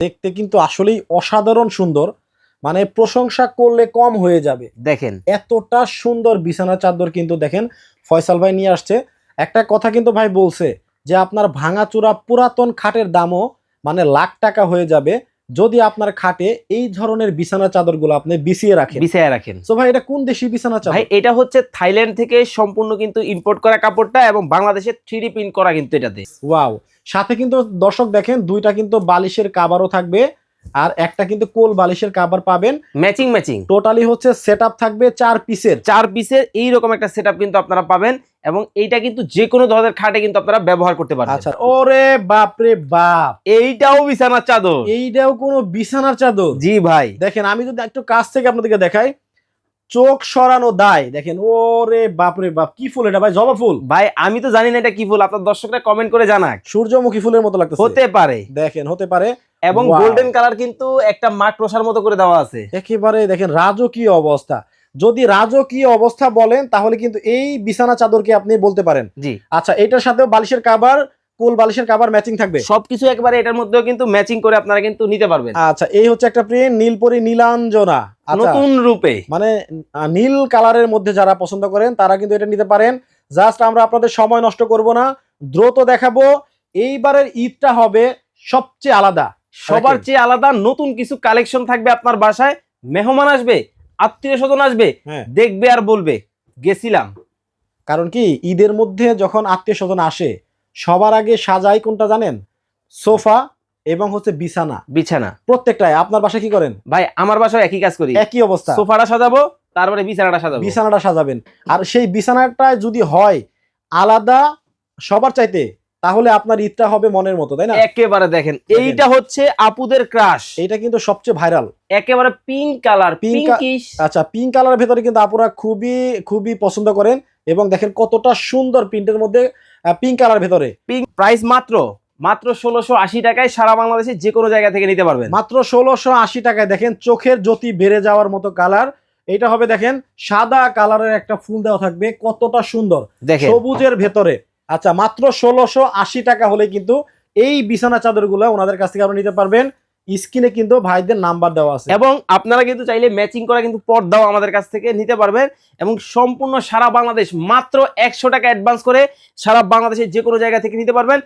দেখতে কিন্তু আসলেই অসাধারণ সুন্দর। মানে প্রশংসা করলে কম হয়ে যাবে। দেখেন। এতটা সুন্দর বিছানা চাদর কিন্তু দেখেন ফয়সাল ভাই নিয়ে আসছে। একটা কথা কিন্তু ভাই বলছে যে আপনার ভাঙাচুরা পুরাতন খাটের দামও মানে লাখ টাকা হয়ে যাবে। যদি আপনার খাটে এই ধরনের বিছানা চাদরগুলো আপনি বিছিয়ে রাখেন। বিছিয়ে রাখেন। সো ভাই এটা কোন দেশি বিছানা ভাই চাদর এটা হচ্ছে থাইল্যান্ড থেকে সম্পূর্ণ কিন্তু ইম্পোর্ট করা কাপড়টা এবং বাংলাদেশে থ্রি প্রিন্ট করা কিন্তু এটাতে। ওয়াও সাথে কিন্তু দর্শক দেখেন দুইটা কিন্তু বালিশের কাবারও থাকবে। আর একটা কিন্তু কোল বালিশের কাবার পাবেন। ম্যাচিং ম্যাচিং টোটালি হচ্ছে সেট থাকবে চার পিসের চার পিসের এইরকম একটা সেট কিন্তু আপনারা পাবেন এবং এইটা কিন্তু যে কোনো ধরনের খাটে কিন্তু আপনারা ব্যবহার করতে পারেন আচ্ছা ওরে বাপরে বাপ। এইটাও বিছানার চাদর। এইটাও কোনো বিছানার চাদর? জি ভাই। দেখেন আমি যদি একটু কাছ থেকে আপনাদেরকে দেখাই। চোখ সরানো দায়। দেখেন ওরে বাপরে বাপ কি ফুল এটা ভাই জবা ফুল। ভাই আমি তো জানি না এটা কি ফুল আপনার দর্শকরা কমেন্ট করে জানাক। সূর্যমুখী ফুলের মতো লাগতেছে। হতে পারে। দেখেন হতে পারে। এবং গোল্ডেন কালার কিন্তু একটা মাঠ প্রসার মতো করে দেওয়া আছে। একেবারে দেখেন রাজকীয় অবস্থা। যদি রাজকীয় অবস্থা বলেন তাহলে কিন্তু এই বিছানা চাদরকে আপনি বলতে পারেন। জি। আচ্ছা এটার সাথেও বালিশের কাবার কোল বালিশের কাবার ম্যাচিং থাকবে। সবকিছু একবারে এটার মধ্যেও কিন্তু ম্যাচিং করে আপনারা কিন্তু নিতে পারবেন। আচ্ছা এই হচ্ছে একটা প্রিন্ট নীলপরি নীলাঞ্জনা। নতুন রূপে। মানে নীল কালারের মধ্যে যারা পছন্দ করেন তারা কিন্তু এটা নিতে পারেন। জাস্ট আমরা আপনাদের সময় নষ্ট করব না। দ্রুত দেখাবো। এইবারের ঈদটা হবে সবচেয়ে আলাদা। সবার চেয়ে আলাদা নতুন কিছু কালেকশন থাকবে আপনার বাসায়। মেহমান আসবে আত্মীয় স্বজন আসবে হ্যাঁ। দেখবে আর বলবে গেছিলাম। কারণ কি ঈদের মধ্যে যখন আত্মীয় স্বজন আসে সবার আগে সাজাই কোনটা জানেন? সোফা এবং হচ্ছে বিছানা। বিছানা। প্রত্যেকটাই। আপনার বাসায় কি করেন? ভাই আমার বাসায় একই কাজ করি। একই অবস্থা। সোফাটা সাজাবো তারপরে বিছানাটা সাজাবো। বিছানাটা সাজাবেন। আর সেই বিছানাটা যদি হয় আলাদা সবার চাইতে তাহলে আপনার ঈদটা হবে মনের মতো তাই না? একেবারে দেখেন এইটা হচ্ছে আপুদের ক্রাশ। এটা কিন্তু সবচেয়ে ভাইরাল। একেবারে পিঙ্ক কালার পিঙ্কিশ আচ্ছা পিঙ্ক কালারের ভেতরে কিন্তু আপুরা খুবই খুবই পছন্দ করেন। এবং দেখেন কতটা সুন্দর প্রিন্টের মধ্যে পিঙ্ক কালার ভেতরে। পিঙ্ক প্রাইস মাত্র মাত্র ষোলোশো আশি টাকায় সারা বাংলাদেশে যে কোনো জায়গা থেকে নিতে পারবেন। মাত্র ষোলোশো আশি টাকায় দেখেন চোখের জ্যোতি বেড়ে যাওয়ার মতো কালার। এটা হবে দেখেন সাদা কালারের একটা ফুল দেওয়া থাকবে কতটা সুন্দর। সবুজের ভেতরে। আচ্ছা মাত্র ষোলোশো আশি টাকা হলে কিন্তু এই বিছানা চাদরগুলো ওনাদের কাছ থেকে আপনি নিতে পারবেন। স্ক্রিনে কিন্তু ভাইদের নাম্বার দেওয়া আছে। এবং আপনারা কিন্তু চাইলে ম্যাচিং করা কিন্তু পর্দাও আমাদের কাছ থেকে নিতে পারবেন এবং সম্পূর্ণ সারা বাংলাদেশ মাত্র একশো টাকা অ্যাডভান্স করে সারা বাংলাদেশের যে কোনো জায়গা থেকে নিতে পারবেন।